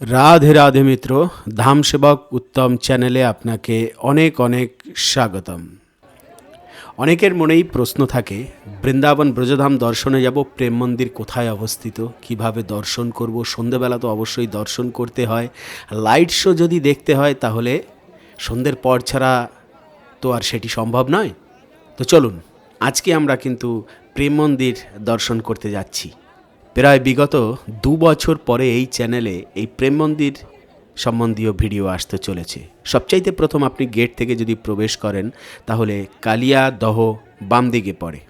রাধে রাধে মিত্র, ধাম সেবক উত্তম চ্যানেলে আপনাকে অনেক অনেক স্বাগতম। অনেকের মনেই প্রশ্ন থাকে, বৃন্দাবন ব্রজধাম দর্শনে যাব, প্রেম মন্দির কোথায় অবস্থিত, কীভাবে দর্শন করব, সন্ধেবেলা তো অবশ্যই দর্শন করতে হয়। লাইট শো যদি দেখতে হয় তাহলে সন্ধ্যের পর ছাড়া তো আর সেটি সম্ভব নয়। তো চলুন, আজকে আমরা কিন্তু প্রেম মন্দির দর্শন করতে যাচ্ছি। প্রায় বিগত দু বছর পরে এই চ্যানেলে এই প্রেম মন্দির সম্বন্ধীয় ভিডিও আসতে চলেছে। সবচাইতে প্রথম আপনি গেট থেকে যদি প্রবেশ করেন, তাহলে কালিয়া দহ বাম দিকে পড়ে।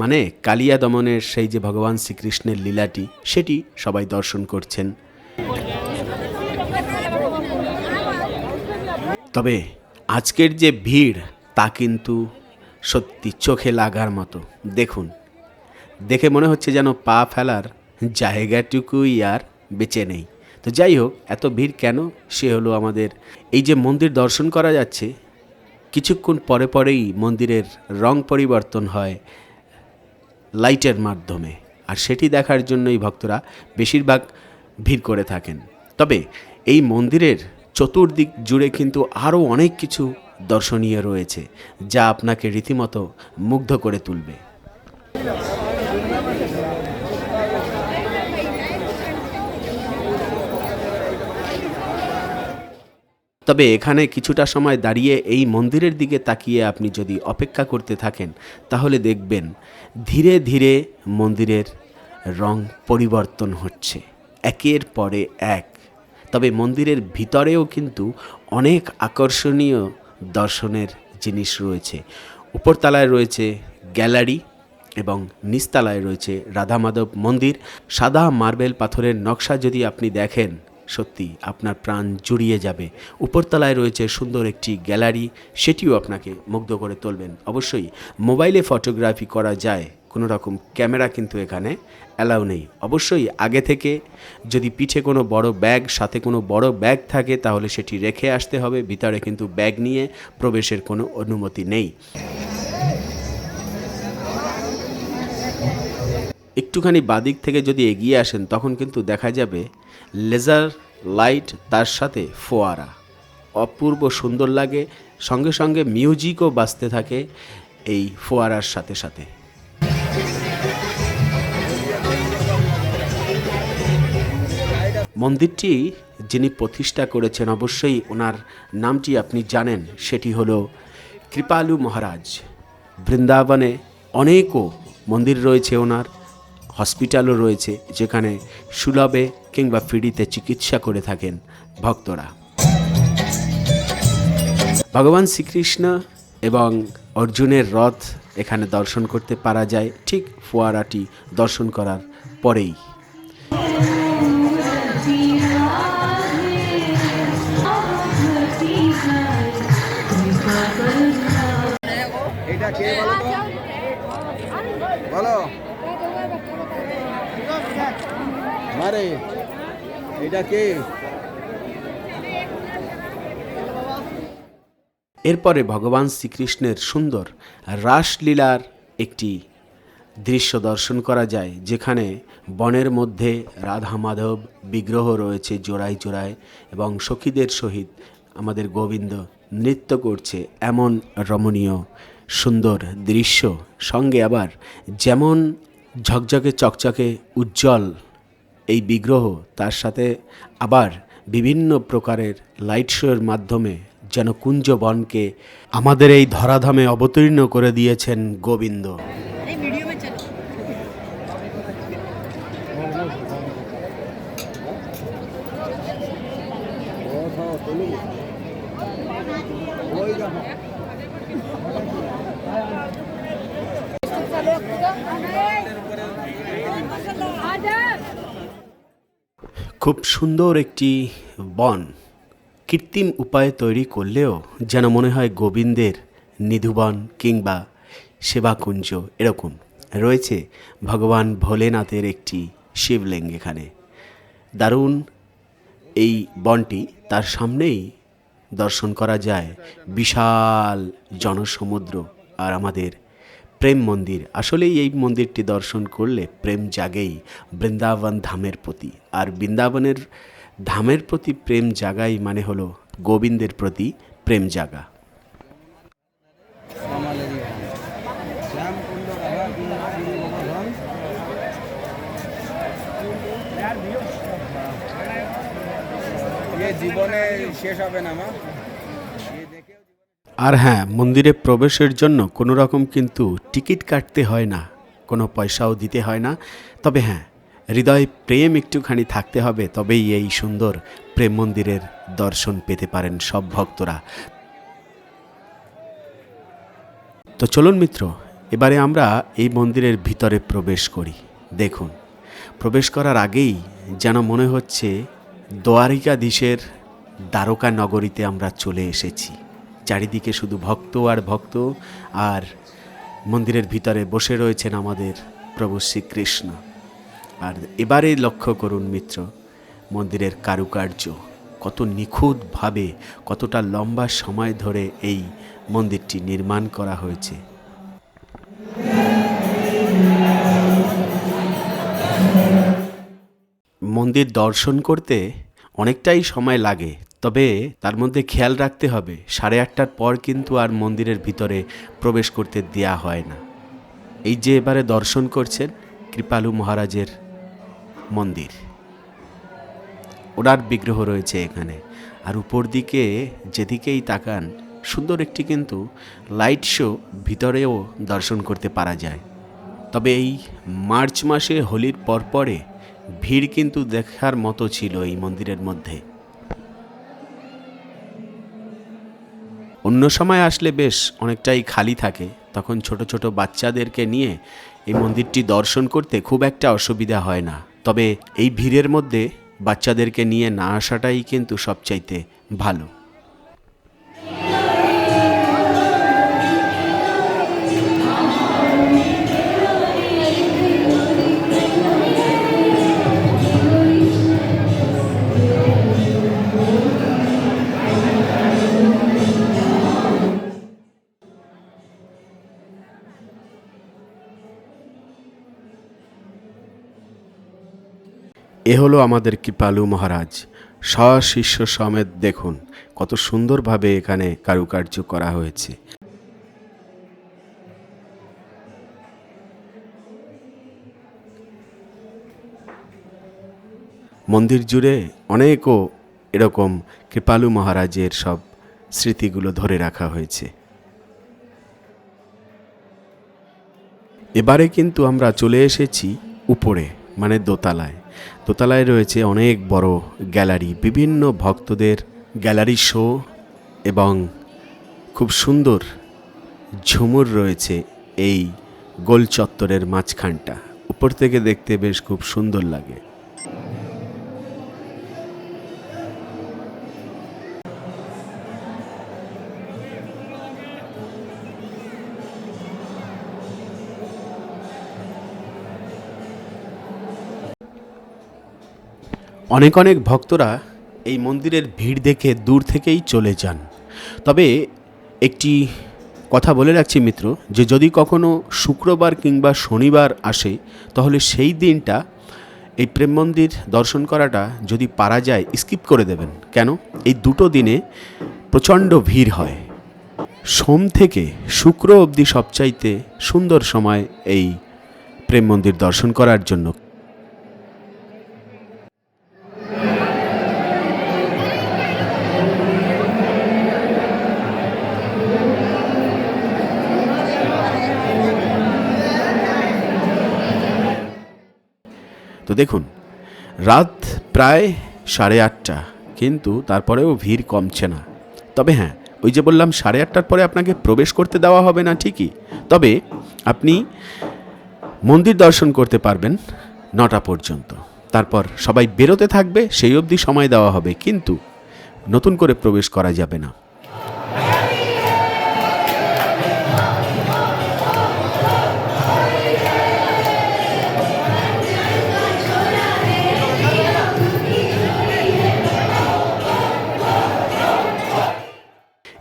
মানে কালিয়া দমনের সেই যে ভগবান শ্রীকৃষ্ণের লীলাটি, সেটি সবাই দর্শন করছেন। তবে আজকের যে ভিড়, তা কিন্তু সত্যি চোখে লাগার মতো। দেখুন দেখে মনে হচ্ছে যেন পা ফেলার জায়গাটুকুই আর বেঁচে নেই। তো যাই হোক, এত ভিড় কেন? সে হলো আমাদের। এই যে মন্দির দর্শন করা যাচ্ছে, কিছুক্ষণ পরে পরেই মন্দিরের রং পরিবর্তন হয় লাইটের মাধ্যমে। আর সেটি দেখার জন্যই ভক্তরা বেশিরভাগ ভিড় করে থাকেন। তবে এই মন্দিরের চতুর্দিক জুড়ে কিন্তু আরও অনেক কিছু দর্শনীয় রয়েছে, যা আপনাকে রীতিমতো মুগ্ধ করে তুলবে। তবে এখানে কিছুটা সময় দাঁড়িয়ে এই মন্দিরের দিকে তাকিয়ে আপনি যদি অপেক্ষা করতে থাকেন, তাহলে দেখবেন ধীরে ধীরে মন্দিরের রং পরিবর্তন হচ্ছে, একের পরে এক। তবে মন্দিরের ভিতরেও কিন্তু অনেক আকর্ষণীয় দর্শনের জিনিস রয়েছে। উপরতলায় রয়েছে গ্যালারি এবং নিচতলায় রয়েছে রাধা মাধব মন্দির। সাদা মার্বেল পাথরের নকশা যদি আপনি দেখেন সত্যি আপনার প্রাণ জুড়িয়ে যাবে। উপরতলায় রয়েছে সুন্দর একটি গ্যালারি, সেটিও আপনাকে মুগ্ধ করে তুলবেন। অবশ্যই মোবাইলে ফটোগ্রাফি করা যায় কোনো রকম ক্যামেরা কিন্তু এখানে অ্যালাউ নেই। অবশ্যই আগে থেকে যদি পিঠে কোনো বড় ব্যাগ, সাথে কোনো বড় ব্যাগ থাকে, তাহলে সেটি রেখে আসতে হবে। ভিতরে কিন্তু ব্যাগ নিয়ে প্রবেশের কোনো অনুমতি নেই। একটুখানি বাদিক থেকে যদি এগিয়ে আসেন, তখন কিন্তু দেখা যাবে লেজার লাইট তার সাথে ফোয়ারা। অপূর্ব সুন্দর লাগে, সঙ্গে সঙ্গে মিউজিকও বাজতে থাকে এই ফোয়ারার সাথে সাথে। মন্দিরটি যিনি প্রতিষ্ঠা করেছেন, অবশ্যই ওনার নামটি আপনি জানেন, সেটি হল কৃপালু মহারাজ। বৃন্দাবনে অনেকও মন্দির রয়েছে ওনার। হসপিটালও রয়েছে যেখানে সুলভে কিংবা ফ্রিতে চিকিৎসা করে থাকেন ভক্তরা। ভগবান শ্রীকৃষ্ণ এবং অর্জুনের রথ এখানে দর্শন করতে পারা যায়, ঠিক ফোয়ারাটি দর্শন করার পরেই। বলো। মারে। এটা কে? এরপরে ভগবান শ্রীকৃষ্ণের সুন্দর রাসলীলার একটি দৃশ্য দর্শন করা যায়, যেখানে বনের মধ্যে রাধা মাধব বিগ্রহ রয়েছে জোড়ায় জোড়ায় এবং সখীদের সহিত আমাদের গোবিন্দ নৃত্য করছে এমন রমণীয় সুন্দর দৃশ্য। সঙ্গে আবার যেমন ঝকঝকে চকচকে উজ্জ্বল এই বিগ্রহ তার সাথে আবার বিভিন্ন প্রকারের লাইট শোয়ের মাধ্যমে যেন কুঞ্জবনকে আমাদের এই ধরাধামে অবতীর্ণ করে দিয়েছেন গোবিন্দ। খুব সুন্দর একটি বন। কৃত্রিম উপায়ে তৈরি করলেও যেন মনে হয় গোবিন্দের নিধুবন কিংবা সেবাকুঞ্জ এরকম। রয়েছে ভগবান ভোলেনাথের একটি শিবলিঙ্গ এখানে। দারুণ এই বনটি তার সামনেই দর্শন করা যায় বিশাল জনসমুদ্র আর আমাদের প্রেম মন্দির। আসলেই এই মন্দিরটি দর্শন করলে প্রেম জাগেই বৃন্দাবন ধামের প্রতি। আর বৃন্দাবনের ধামের প্রতি প্রেম জাগাই মানে হলো গোবিন্দের প্রতি প্রেম জাগা। জীবনে শেষ হবে না মা। আর হ্যাঁ মন্দিরে প্রবেশের জন্য কোনো রকম কিন্তু টিকিট কাটতে হয় না, কোনো পয়সাও দিতে হয় না। তবে হ্যাঁ হৃদয় প্রেম একটুখানি থাকতে হবে, তবেই এই সুন্দর প্রেম মন্দিরের দর্শন পেতে পারেন সব ভক্তরা। তো চলুন মিত্র, এবারে আমরা এই মন্দিরের ভিতরে প্রবেশ করি। দেখুন, প্রবেশ করার আগেই যেন মনে হচ্ছে দ্বারিকাধীশের দ্বারকা নগরীতে আমরা চলে এসেছি। চারিদিকে শুধু ভক্ত আর ভক্ত, আর মন্দিরের ভিতরে বসে রয়েছেন আমাদের প্রভু শ্রীকৃষ্ণ। আর এবারে লক্ষ্য করুন মিত্র, মন্দিরের কারুকার্য, কত নিখুঁতভাবে, কতটা লম্বা সময় ধরে এই মন্দিরটি নির্মাণ করা হয়েছে। মন্দির দর্শন করতে অনেকটাই সময় লাগে তবে তার মধ্যে খেয়াল রাখতে হবে, সাড়ে আটটার পর কিন্তু আর মন্দিরের ভিতরে প্রবেশ করতে দেয়া হয় না। এই যে এবারে দর্শন করছেন কৃপালু মহারাজের মন্দির। ওনার বিগ্রহ রয়েছে এখানে। আর উপর দিকে যেদিকেই তাকান, সুন্দর একটি কিন্তু লাইট শো ভিতরেও দর্শন করতে পারা যায়। তবে এই মার্চ মাসে হোলির পরপরে ভিড় কিন্তু দেখার মতো ছিল এই মন্দিরের মধ্যে। অন্য সময় আসলে বেশ অনেকটাই খালি থাকে। তখন ছোট ছোট বাচ্চাদেরকে নিয়ে এই মন্দিরটি দর্শন করতে খুব একটা অসুবিধা হয় না। তবে এই ভিড়ের মধ্যে বাচ্চাদেরকে নিয়ে না আসাটাই কিন্তু সবচাইতে ভালো। এ হলো আমাদের কৃপালু মহারাজ। সশিষ্য সমেত দেখুন, কত সুন্দরভাবে এখানে কারুকার্য করা হয়েছে। মন্দির জুড়ে অনেকও এরকম কৃপালু মহারাজের সব স্মৃতিগুলো ধরে রাখা হয়েছে। এবারে কিন্তু আমরা চলে এসেছি উপরে মানে দোতলায়। দোতলায় রয়েছে অনেক বড় গ্যালারি, বিভিন্ন ভক্তদের গ্যালারি শো এবং খুব সুন্দর ঝুমুর রয়েছে এই গোল চত্বরের মাঝখানটা। উপর থেকে দেখতে বেশ খুব সুন্দর লাগে। অনেক অনেক ভক্তরা এই মন্দিরের ভিড় দেখে দূর থেকেই চলে যান। তবে একটি কথা বলে রাখছি মিত্র, যে যদি কখনো শুক্রবার কিংবা শনিবার আসে, তাহলে সেই দিনটা এই প্রেম মন্দির দর্শন করাটা যদি পারা যায়, স্কিপ করে দেবেন। কেন? এই দুটো দিনে প্রচণ্ড ভিড় হয়। সোম থেকে শুক্র অবধি সবচাইতে সুন্দর সময় এই প্রেম মন্দির দর্শন করার জন্য। দেখুন, রাত প্রায় সাড়ে আটটা, কিন্তু তারপরেও ভিড় কমছে না। তবে হ্যাঁ ওই যে বললাম সাড়ে আটটার পরে আপনাকে প্রবেশ করতে দেওয়া হবে না ঠিকই। তবে আপনি মন্দির দর্শন করতে পারবেন নটা পর্যন্ত। তারপর সবাই বেরোতে থাকবে, সেই অবধি সময় দেওয়া হবে, কিন্তু নতুন করে প্রবেশ করা যাবে না।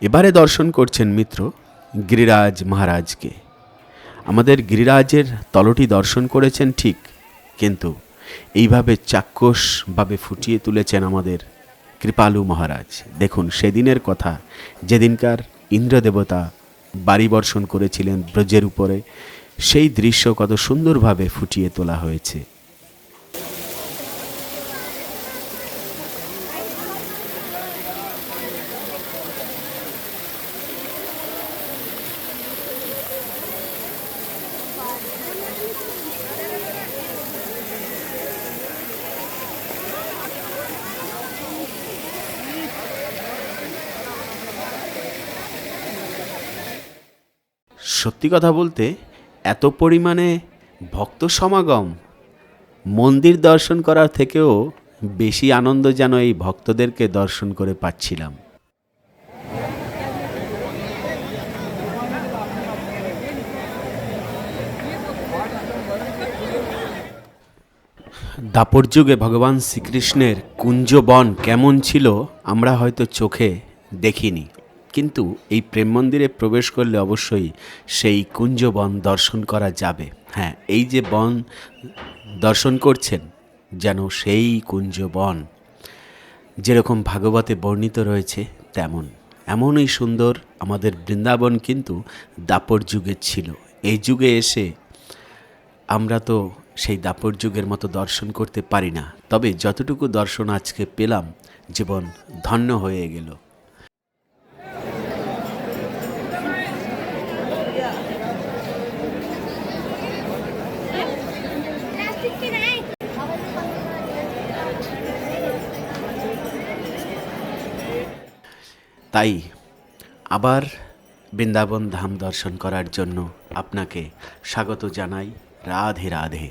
এবারে দর্শন করছেন মিত্র গিরিরাজ মহারাজকে। আমাদের গিরিরাজের তলটি দর্শন করেছেন ঠিক, কিন্তু এইভাবে চাক্ষুষভাবে ফুটিয়ে তুলেছেন আমাদের কৃপালু মহারাজ। দেখুন, সেদিনের কথা, যেদিনকার ইন্দ্রদেবতা বাড়ি বর্ষণ করেছিলেন ব্রজের উপরে, সেই দৃশ্য কত সুন্দরভাবে ফুটিয়ে তোলা হয়েছে। সত্যি কথা বলতে এত পরিমাণে ভক্ত সমাগম, মন্দির দর্শন করার থেকেও বেশি আনন্দ যেন এই ভক্তদেরকে দর্শন করে পাচ্ছিলাম। দাপর যুগে ভগবান শ্রীকৃষ্ণের কুঞ্জবন কেমন ছিল আমরা হয়তো চোখে দেখিনি। কিন্তু এই প্রেম মন্দিরে প্রবেশ করলে অবশ্যই সেই কুঞ্জবন দর্শন করা যাবে। হ্যাঁ এই যে বন দর্শন করছেন যেন সেই কুঞ্জবন যেরকম ভাগবতে বর্ণিত রয়েছে, তেমন। এমনই সুন্দর আমাদের বৃন্দাবন কিন্তু দাপর যুগের ছিল। এই যুগে এসে আমরা তো সেই দাপর যুগের মতো দর্শন করতে পারি না। তবে যতটুকু দর্শন আজকে পেলাম, জীবন ধন্য হয়ে গেল। তাই আবার বৃন্দাবন ধাম দর্শন করার জন্য আপনাকে স্বাগত জানাই রাধে রাধে।